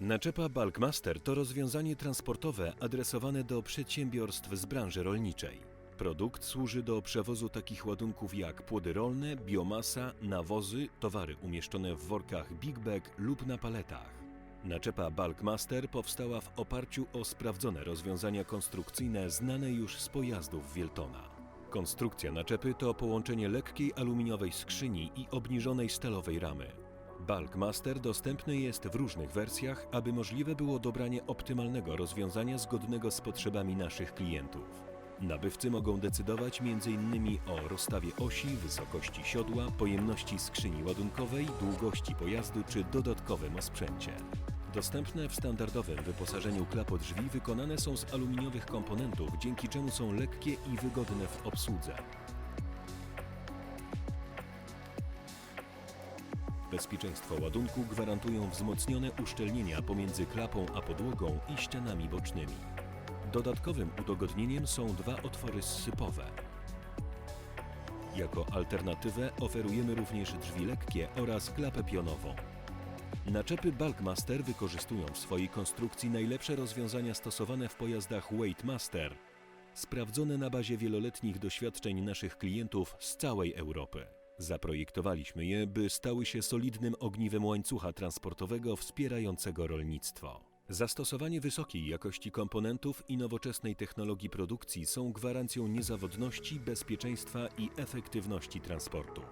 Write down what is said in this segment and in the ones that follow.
Naczepa Bulkmaster to rozwiązanie transportowe adresowane do przedsiębiorstw z branży rolniczej. Produkt służy do przewozu takich ładunków jak płody rolne, biomasa, nawozy, towary umieszczone w workach big bag lub na paletach. Naczepa Bulkmaster powstała w oparciu o sprawdzone rozwiązania konstrukcyjne znane już z pojazdów Wieltona. Konstrukcja naczepy to połączenie lekkiej aluminiowej skrzyni i obniżonej stalowej ramy. Bulkmaster dostępny jest w różnych wersjach, aby możliwe było dobranie optymalnego rozwiązania zgodnego z potrzebami naszych klientów. Nabywcy mogą decydować m.in. o rozstawie osi, wysokości siodła, pojemności skrzyni ładunkowej, długości pojazdu czy dodatkowym osprzęcie. Dostępne w standardowym wyposażeniu klapodrzwi wykonane są z aluminiowych komponentów, dzięki czemu są lekkie i wygodne w obsłudze. Bezpieczeństwo ładunku gwarantują wzmocnione uszczelnienia pomiędzy klapą a podłogą i ścianami bocznymi. Dodatkowym udogodnieniem są dwa otwory zsypowe. Jako alternatywę oferujemy również drzwi lekkie oraz klapę pionową. Naczepy Bulkmaster wykorzystują w swojej konstrukcji najlepsze rozwiązania stosowane w pojazdach Weightmaster, sprawdzone na bazie wieloletnich doświadczeń naszych klientów z całej Europy. Zaprojektowaliśmy je, by stały się solidnym ogniwem łańcucha transportowego wspierającego rolnictwo. Zastosowanie wysokiej jakości komponentów i nowoczesnej technologii produkcji są gwarancją niezawodności, bezpieczeństwa i efektywności transportu.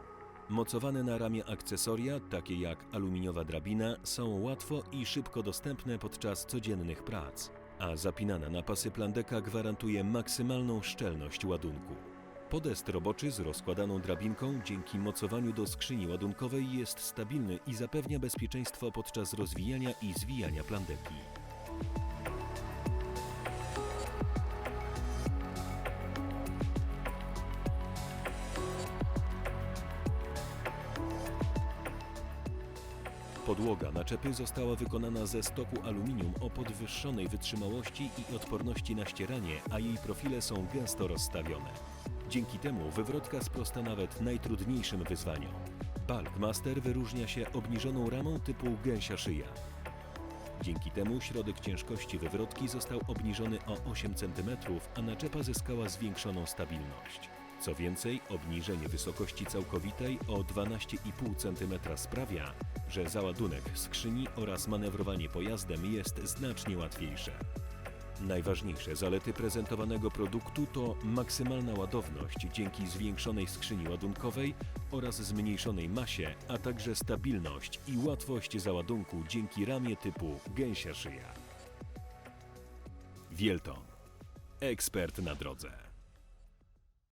Mocowane na ramię akcesoria, takie jak aluminiowa drabina, są łatwo i szybko dostępne podczas codziennych prac, a zapinana na pasy plandeka gwarantuje maksymalną szczelność ładunku. Podest roboczy z rozkładaną drabinką dzięki mocowaniu do skrzyni ładunkowej jest stabilny i zapewnia bezpieczeństwo podczas rozwijania i zwijania plandeki. Podłoga naczepy została wykonana ze stoku aluminium o podwyższonej wytrzymałości i odporności na ścieranie, a jej profile są gęsto rozstawione. Dzięki temu wywrotka sprosta nawet najtrudniejszym wyzwaniom. Bulkmaster wyróżnia się obniżoną ramą typu gęsia szyja. Dzięki temu środek ciężkości wywrotki został obniżony o 8 cm, a naczepa zyskała zwiększoną stabilność. Co więcej, obniżenie wysokości całkowitej o 12,5 cm sprawia, że załadunek skrzyni oraz manewrowanie pojazdem jest znacznie łatwiejsze. Najważniejsze zalety prezentowanego produktu to maksymalna ładowność dzięki zwiększonej skrzyni ładunkowej oraz zmniejszonej masie, a także stabilność i łatwość załadunku dzięki ramię typu gęsia szyja. Wielton. Ekspert na drodze.